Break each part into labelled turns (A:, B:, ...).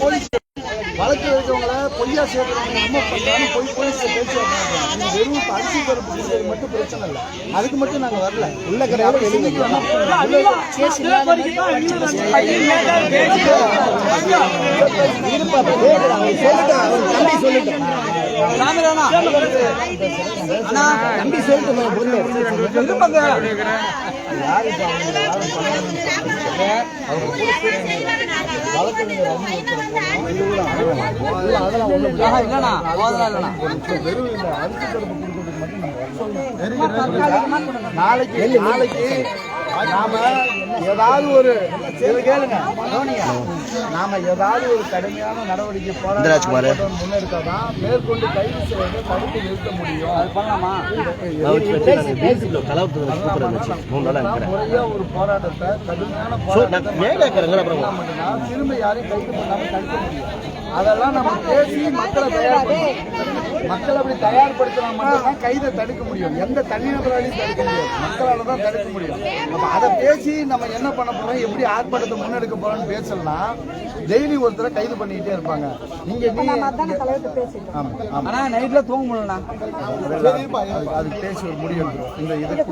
A: Police வழக்கு இருக்கவங்கள பொய்யா சேர்க்கிறவங்க நம்ம போய் போலீஸ் பேச்சு வெறும் அரிசி பருப்பு கொடுக்கறது மட்டும் பிரச்சனை இல்லை அதுக்கு மட்டும் நாங்க வரல உள்ள கிடையாது வெளியே தம்பி சொல்லிட்டு நாளைக்கு நாளைக்கு நாம ஏதாவது ஒரு இதை கேளுங்க. நாம ஏதாவது ஒரு கடுமையான நடவடிக்கை போராட்டம் முன்னெடுத்தாதான் மேற்கொண்டு கைது செய்வதை தடுத்து நிறுத்த முடியும்.
B: அது பண்ணலாமா?
A: முறையா ஒரு போராட்டத்தை கடுமையான போராட்டத்தை மட்டும்தான் திரும்ப யாரையும் கைது பண்ணாம தடுக்க முடியும். அதெல்லாம் நம்ம பேசி மக்களை தயார்படுத்தணும். மக்களை அப்படி தயார்படுத்தினா மட்டும்தான் கைதை தடுக்க முடியும். எந்த தனிநபராலையும் தடுக்க முடியும் மக்களால தான் தடுக்க முடியும். அப்ப அதை பேசி நம்ம என்ன பண்ண போறோம் எப்படி ஆர்ப்பாட்டத்தை முன்னெடுக்க போறோம்னு பேசலாம் டெய்லி ஒருத்தரை கைது பண்ணிக்கிட்டே இருப்பாங்க. நீங்க
B: அண்ணா நைட்ல தூங்க முடியலண்ணா.
A: அது- அதுக்கு பேசி ஒரு எடுக்கிறோம். இந்த இது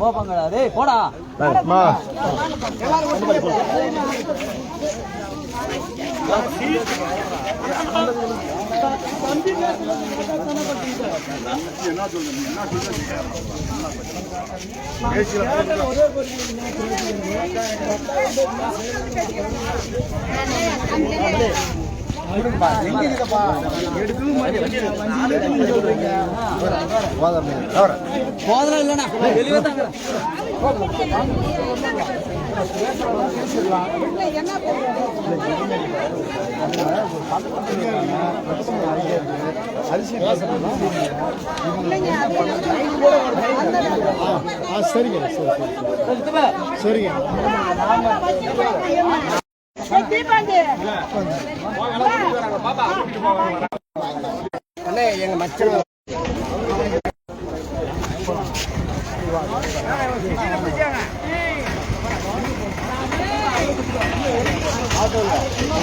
B: போப்பாங்க டேய் போடா.
A: கொடுங்கப்பா.
B: போதெல்லாம் இல்லண்ணா. வெளியே தாங்க
A: அரிசி பேசணும். சரிங்க சரி சரிங்க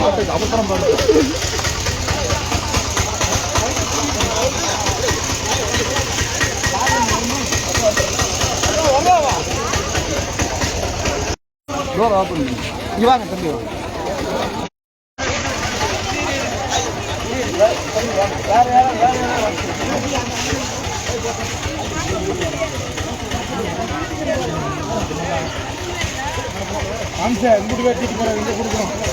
A: அவசரம் டோர் ஓப்பன் வாங்க தம்பி வாங்க. அம்சா இங்கிட்டு வெட்டிட்டு இங்கே கொடுக்குறோம்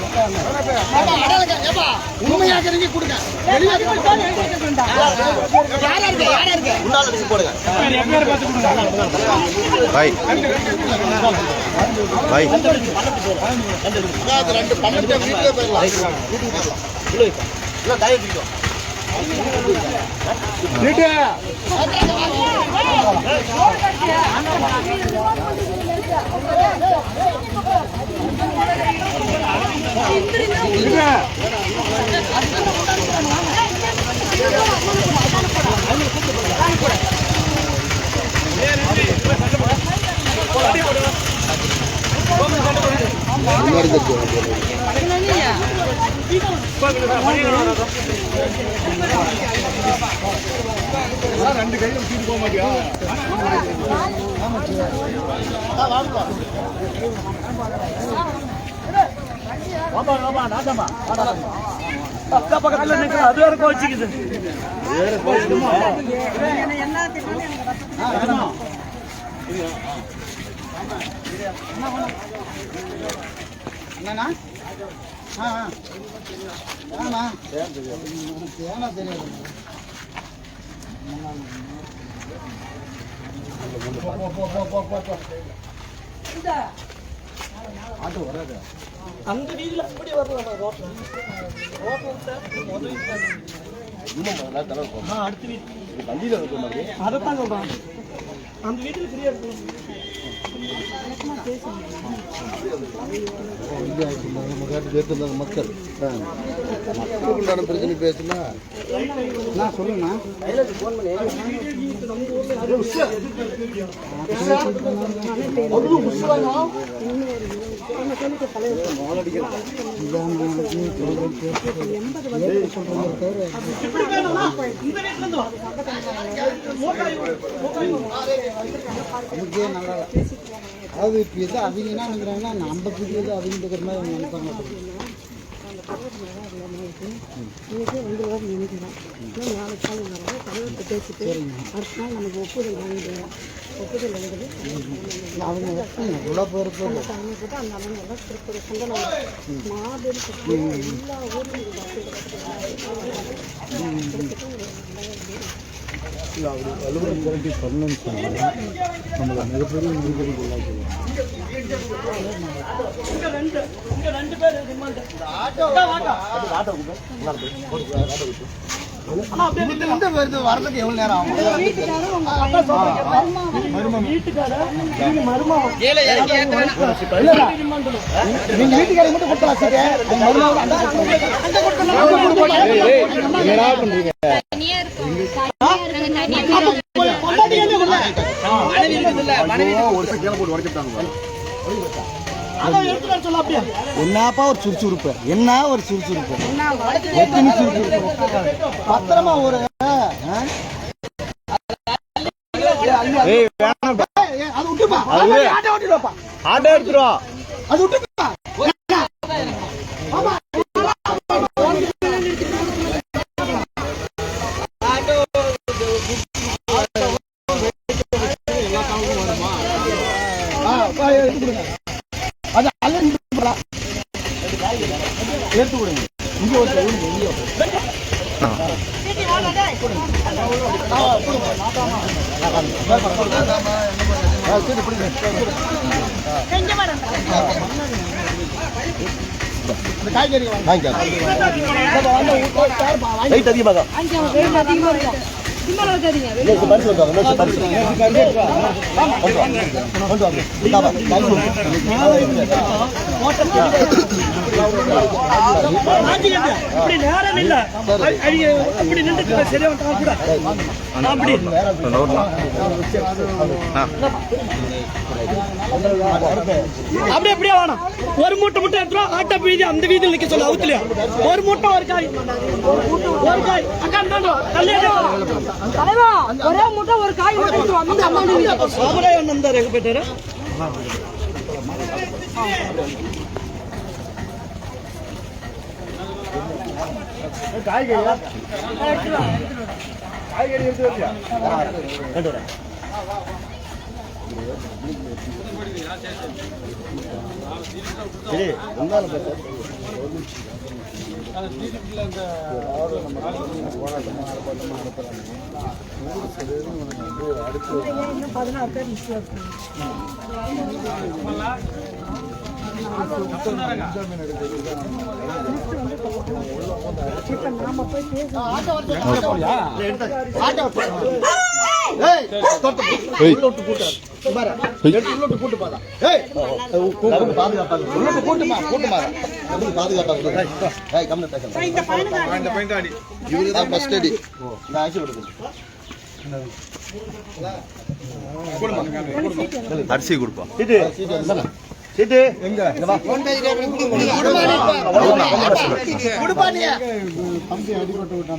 C: உண்மையாக நீங்க கொடுங்க பாய். பாய்
A: ரெண்டு பன்னெண்டு வீட்டுல போயிடலாம் இல்ல தயவு பிடிக்கும் வீட்டு ரெண்டு கையிலும் தூக்கி போக மாட்டியா வாப்பா
B: அக்கா பக்கத்துல நிக்கிற அது வேற கோச்சிக்குது.
A: என்னண்ணா? ஆ ஆ. ஏண்ணா ஏண்ணா தெரியாது. போ, போ, போ, போ, போ, போ, போ. ஆட்டோ வராது?
B: அந்த வீதியில அப்படி வரலாம் ரோட்ல ரோட்ல
A: ஆ அடுத்த வீட்டு
B: அதைத்தான் சொல்றான் அந்த வீட்டுல ஃப்ரீயா இருக்கும்
A: மக்கள். மக்களுக்குண்டான பிரச்சனை பேசுனா? நான் சொல்லுங்கண்ணா நமக்கே நல்லா அதாவது இப்போ எது அவங்க நினைக்கிறாங்கன்னா நம்ம புதியது அவங்க மாதிரி நினைப்பாங்க.
D: வந்து வந்துடுவார் நினைக்கிறேன் இன்னும் நாளைக்கு காலை வரோம் தலைவர்கிட்ட பேசிட்டு அடுத்த நாள் நமக்கு ஒப்புதல் வாங்கிடுவோம் ஒப்புதல் வாங்குது
A: அவங்க எவ்வளோ பொறுப்பு
D: அந்த டைமை போட்டு அந்த அண்ணன் எல்லாம் திருப்பதி சொந்தம் மாபெரும் எல்லா
A: அலுவலகம் கரண்டி பண்ணணும்னு சொன்னாங்க நம்மளை மிகப்பெரிய நெருக்கடி உள்ளாக்குவோம்
B: ஆனா
A: வருது வரதுக்கு எவ்வளோ நேரம் ஆகும்
B: வீட்டுக்காரர் நீங்க
A: வீட்டுக்காரங்க மட்டும் கொடுத்தா சரி அவங்க பண்றீங்க ஒரு கீழே போட்டு உடைச்சிட்டாங்க
B: அதான் எடுத்துட்டு வர சொல்ல அப்படியே
A: என்னப்பா ஒரு சுறுசுறுப்பு? என்ன ஒரு சுறுசுறுப்பு? எத்தனை சுறுசுறுப்பு? பத்திரமா ஒரு அது விட்டுப்பா.
C: அது
A: ஆட்டோ
C: எடுத்துருவா
A: அது விட்டுப்பா ஆ, அப்பா, எடுத்து கொடுங்க. அது அல்ல நின்று போடலாம். எடுத்து கொடுங்க இங்கே ஒரு கை, இங்கே ஒரு கை. ஆ, சரி, பிடிங்க. இந்த காய்கறி வாங்கி லைட் அதிகமாக
D: அதிகமாக இருக்கும் சிம்மளவு தெரியுங்க
A: பரிசு கொண்டு வாங்க நோட்டு பரிசு கொண்டு வாங்க கொண்டு வாங்க இந்தாப்பா,
B: மாட்டிக்கிட்டு. இப்படி நேரம் இல்ல. அப்படி நின்றுட்டு சரியா கூட. அப்படி அப்படியே அப்படியே வேணாம் ஒரு மூட்டை முட்டை எடுத்துரும் ஆட்டோ வீதி அந்த வீதியில் நிக்க சொல்ல அவுத்துலயா? ஒரு மூட்டை ஒரு காய். ஒரு காய். அக்கா.
D: தலைவா ஒரே முட்டை ஒரு காய் மட்டும்
B: எங்க போயிட்டாரு?
A: சரி இருந்தாலும் பேச
D: இன்னும் பதினாறு பேர்
A: எடுத்து
C: அரிசி கொடுப்பா
A: சீட்டு. எங்க? இங்க வா.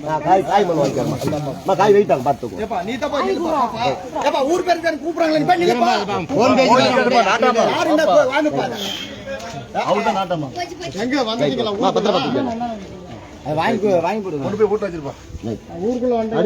A: ஆ, காய் காய் மண் வாங்கிக்கிறேம்மா. அம்மா, காய் வெயிட்டாங்க பார்த்துக்கோ. ஏப்பா நீ தான் போய் நில்லுப்பா. ஏப்பா ஊர் பேருக்கு தானே கூப்பிடுறாங்களே நீ போய் நில்லுப்பா. யாரு இந்த போய் வாங்குப்பா. அவர்தான் நாட்டம்மா. அம்மா, பத்திரம் பார்த்துக்க. வாங்கி. வாங்கி போடுங்க கொண்டு போய் போட்டு வச்சிருப்பா. ஊருக்குள்ள வந்து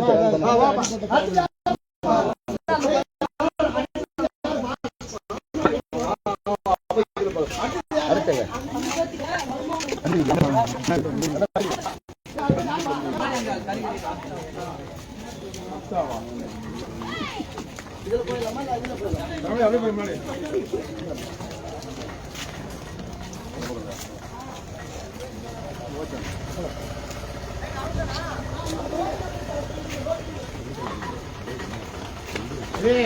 A: ஸ்ரீ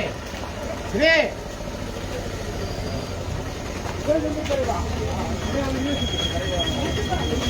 A: ஸ்ரீ கொஞ்சம் தெரியுமா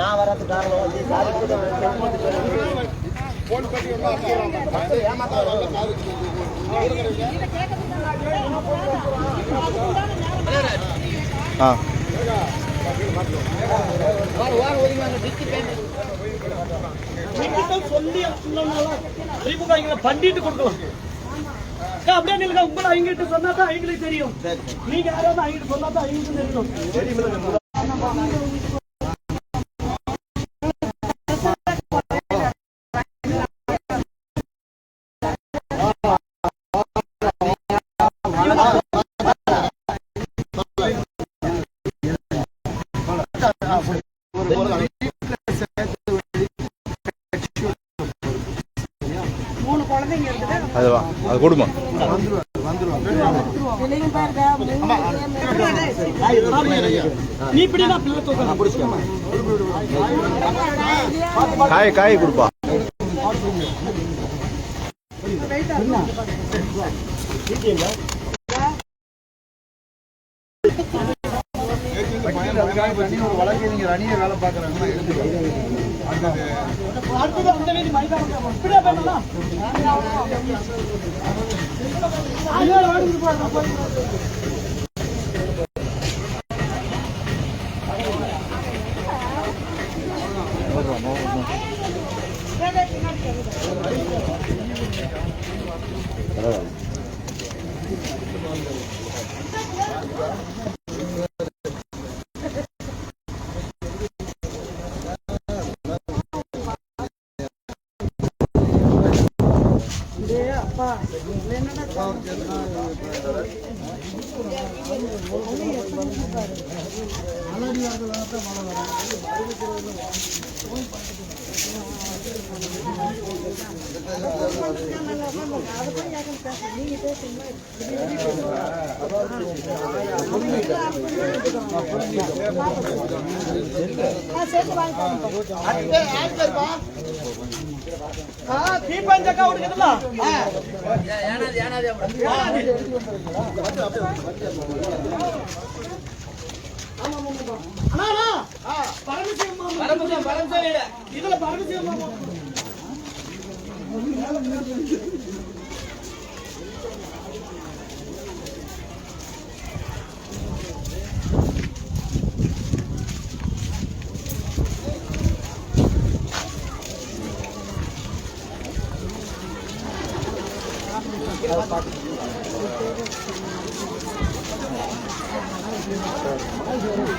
A: நான் வரது காரணம் வந்து
C: ஆ
B: சொல்லி பண்ணிட்டு கொடுக்கலாம். அப்படியே நில்லுங்க. உங்களை அவங்ககிட்ட சொன்னா தான் அவங்களுக்கு தெரியும். நீங்க யாராவது அவங்ககிட்ட சொன்னா தான் அவங்களுக்கு தெரியும்.
C: காய் காய் கொடுப்பா.
A: வழக்கறிஞர் அணிய வேலை பார்க்கறாங்க
B: அடுத்தது அந்த வீதி மைதானம் இப்படியே பண்ணலாம் ஐயோ, வாடி போடுறா,
D: அப்பா என்னடா
B: ஆ, தீபஞ்சக்கா உடுக்குதுல்ல? அண்ணா, அண்ணா. பரமசிவம் மாமா. இதுல பரமசிவம்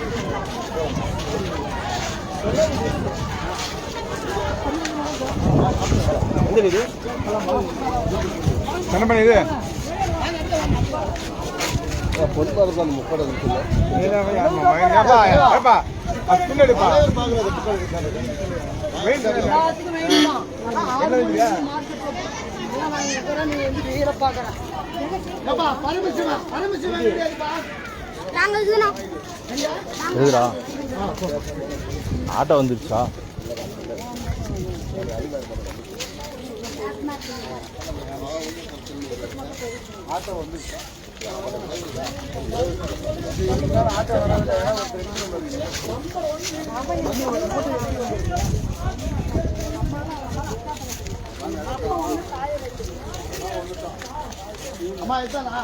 B: மாமா.
C: என்ன பண்ணி இது
A: பொதுமக்களுக்கு அந்த இருக்குல்ல
D: எல்லாத்துக்கும் வேணும் ஆனா ஆறு மணிக்கு மார்க்கெட் போட்டு எல்லாம் வாங்கி வைக்கிறேன், நீ வந்து வீர பார்க்கறேன்
C: எதுடா ஆட்டோ வந்துருச்சா?
A: அம்மா இதுதானா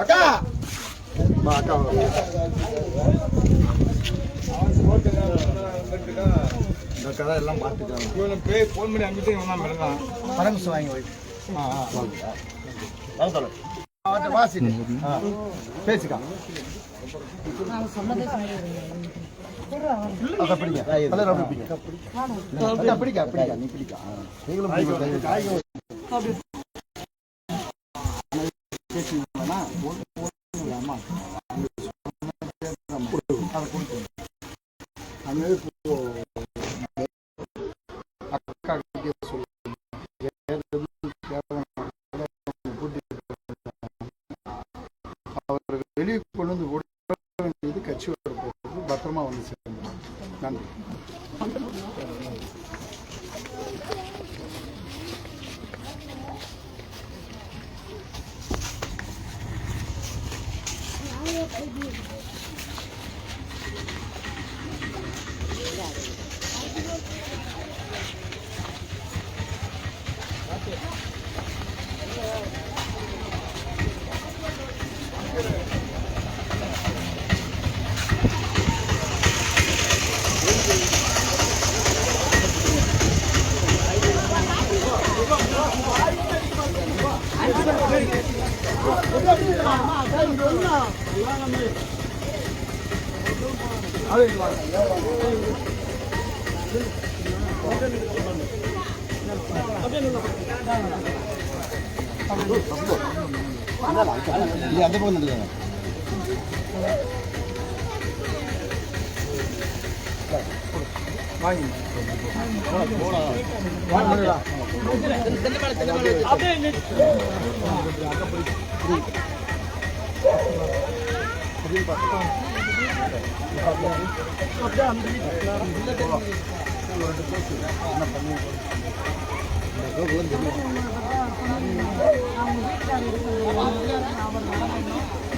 A: அக்கா அக்கா இந்த கதை எல்லாம் பார்த்துக்கலாம்
C: ஃபோன் பண்ணி அங்கிட்டு இவன் மிளகான்
A: பரமசு வாங்கி வை ஆ ஆ வாங்க வாசி பேசிக்கா அதை பிடிங்க தலைவர் பிடிங்க பிடிக்க பிடிக்க நீ பிடிக்க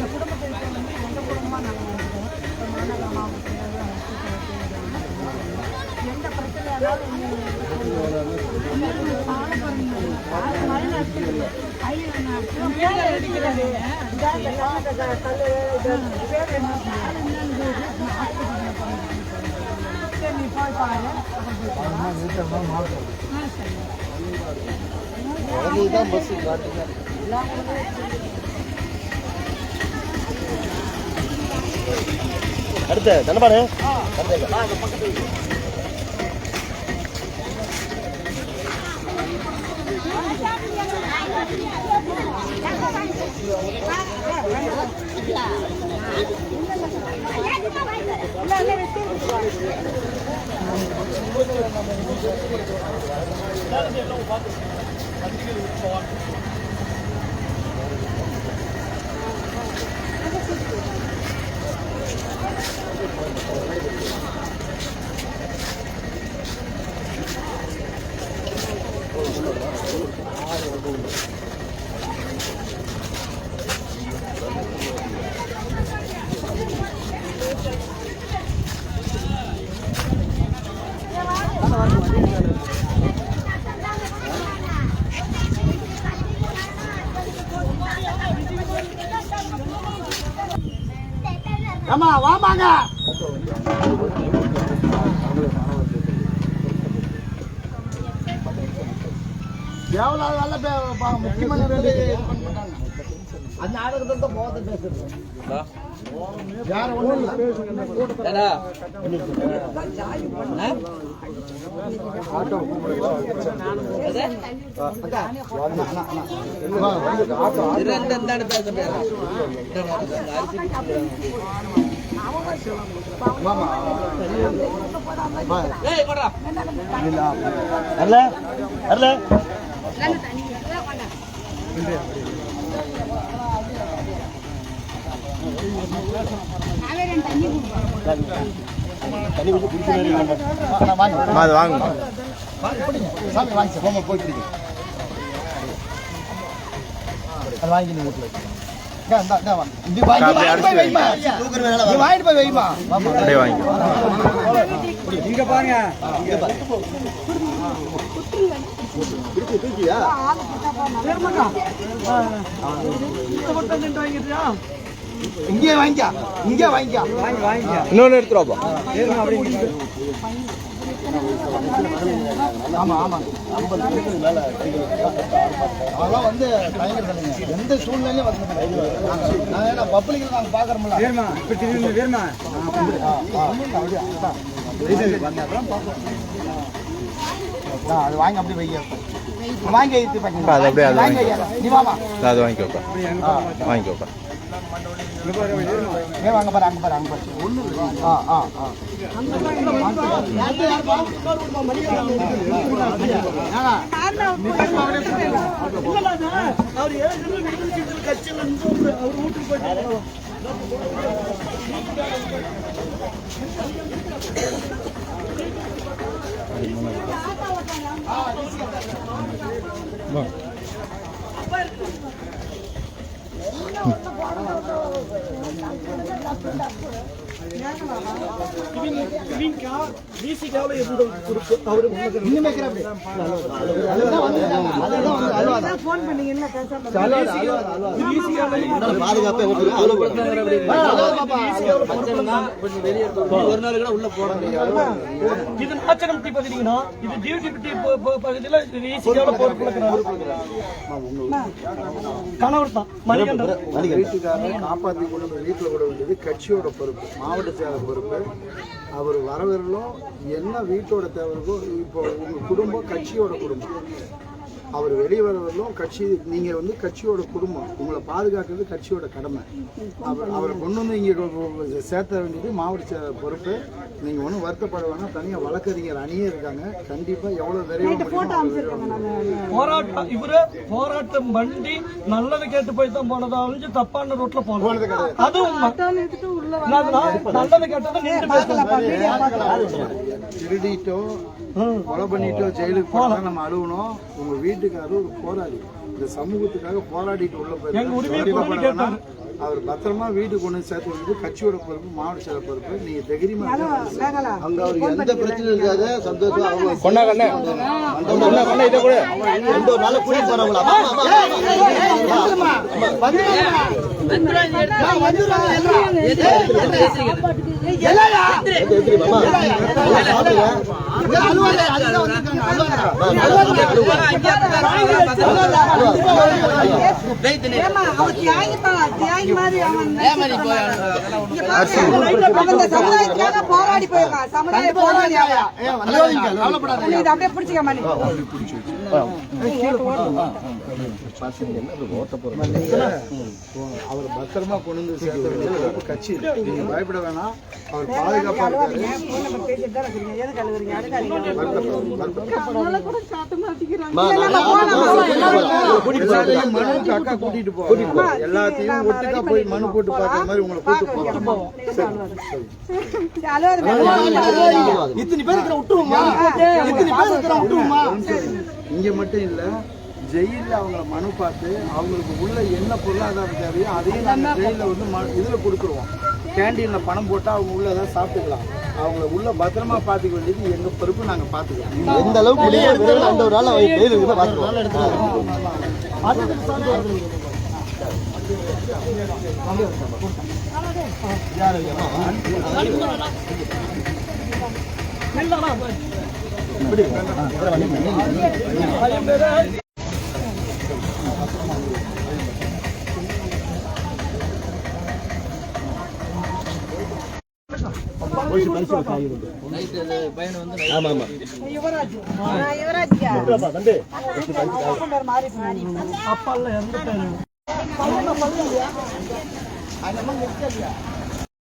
D: குடும்பத்தை எந்த குடும்பமா நாங்கள் மாநகர ஆ. சரி
A: அதுதான் பஸ் காட்டுங்க அடுத்த தனபாடு
B: ஏம்மா வாமாங்க
A: எவ்வளோ நல்ல முக்கியமான. அந்த நாடகத்தை தான் போத பேசுறது. யார ஒண்ணும் இல்ல. ஆட்டோ
B: வரல வரல
A: வாங்க.
C: அது வாங்க
A: சாமி வாங்கி போய் அது வாங்கி வீட்டில் வாங்கிட்டு போய் வைமா.
C: அப்படியே வாங்கிக்கோ
B: இங்க பாருங்க
A: வாங்கிக்கா இங்கே வாங்கிக்கா
B: வாங்கி வாங்கிக்க
C: இன்னொன்று எடுத்துருவாப்பா
B: இருங்க அப்படிங்க
A: ஆமா ஆமா. அதெல்லாம் வந்து எந்த சூழ்நிலையும் வந்து ஏன்னா பப்ளிக்கில் நாங்கள் பார்க்குறோம்ல
C: வேறுமா இப்ப திரும்பி வேறுமா
A: அது வாங்கி அப்படியே வைங்க வாங்கி வைத்து
C: அப்பா, அது அப்படியே அது
A: வாங்கி
C: வாங்கி.
A: வைங்க. நீ வாமா.
C: அது வாங்கிக்கோப்பா. வாங்கிக்கோப்பா.
A: ஏன் வாங்க பாரு அங்க பாரு அங்க பாரு. ஒண்ணு ஆ ஆ. ஆ
B: அவர் 맨날 올라 바로 나오고 나쁘다 나쁘다
A: இன்னும் வைக்கிற அப்படி ஒரு நாள் கூட உள்ள போட
B: இது பகுதிங்கன்னா இது டியூட்டி பகுதியில் ஈஸியான கணவர் தான் மணிகண்டன்
A: வீட்டுக்காரரை காப்பாற்றி கொண்டு வீட்டில் விட வேண்டியது கட்சியோட பொறுப்பு. மாவட்ட சேவை பொறுப்பு. அவர் வரவர்களும் என்ன வீட்டோட தேவை இருக்கோ இப்போ உங்கள் குடும்பம் கட்சியோட குடும்பம். அவர் வெளியே வரவர்களும் கட்சி நீங்கள் வந்து கட்சியோட குடும்பம். உங்களை பாதுகாக்கிறது கட்சியோட கடமை. அவர் அவரை கொண்டு வந்து இங்கே சேர்த்த வேண்டியது மாவட்ட பொறுப்பு. நீங்கள் ஒன்றும் வருத்தப்பட வேணாம். தனியாக வழக்கறிஞர் அணியே இருக்காங்க. கண்டிப்பாக எவ்வளோ விரைவாக
B: போராட்டம் இவரு போராட்டம் பண்ணி நல்லது கேட்டு போய் தான் போனதா ஒழிஞ்சு தப்பான ரூட்ல போனது. அது உண்மை
D: எடுத்துட்டு உள்ள
B: என்னதுன்னா, நல்லது கேட்டதை நின்று பேசணும்
A: திருடிட்டோ கொலை பண்ணிட்டோ ஜெயிலுக்கு போனா நம்ம அழுவணும் உங்க வீட்டுக்காரர் ஒரு போராடி இந்த சமூகத்துக்காக போராடிட்டு உள்ள
B: எங்க
A: அவர் பத்திரமா வீட்டுக்கு கொண்டு சேர்த்து வந்து கட்சியோட பொறுப்பு மாவட்ட செயலர் பொறுப்பு நீங்க தைரியமா. அங்க அவருக்கு எந்த பிரச்சனையும் இருக்காது சந்தோஷம் அவங்க
C: கொண்டா கண்ணே கொண்டா கண்ணே இதை கூட
A: ரெண்டு நாள் கூடி போறவங்களா
D: ஏமா மாதிரி போராடி போயிருக்கான் சமுதாய போராடி அப்படியே பிடிச்சிக்கமா நீ
A: அவர் பத்திரமா கொண்டு வந்து சேர்த்து கட்சி. நீங்க பயப்பட வேணாம் அவர் பாதுகாப்பா இருக்காரு
D: நம்ம போலாம்,
A: எல்லாத்தையும் மனுவுக்கு அக்கா கூட்டிட்டு போவாங்க எல்லாத்தையும் ஒட்டுக்கா போய் மனு போட்டு பார்க்குற மாதிரி உங்களை கூட்டு போவாங்க இத்தனை பேர் இருக்கிற விட்டுருவோமா? இத்தனை பேர் இருக்கிற விட்டுருவோமா? இங்க மட்டும் இல்ல ஜெயில அவங்க மனு பார்த்து அவங்களுக்கு உள்ள என்ன பொருளாதாரம் தேவையோ அதையும் நாங்க ஜெயில வந்து ம- இதுல கொடுத்துருவோம். கேண்டீன்ல பணம் போட்டா அவங்க உள்ள ஏதாவது சாப்பிட்டுக்கலாம். அவங்கள உள்ள பத்திரமா பாத்துக்க வேண்டியது எங்க பொறுப்பு நாங்க பாத்துக்கலாம் எந்த அளவுக்கு முடியும் அந்த ஒரு நாள்
D: நான் யுவராஜ்யா அப்பன் பேர் மாறி
B: அப்பா இல்ல இறந்துட்டாரு
A: அந்த அம்மா நிற்கலையா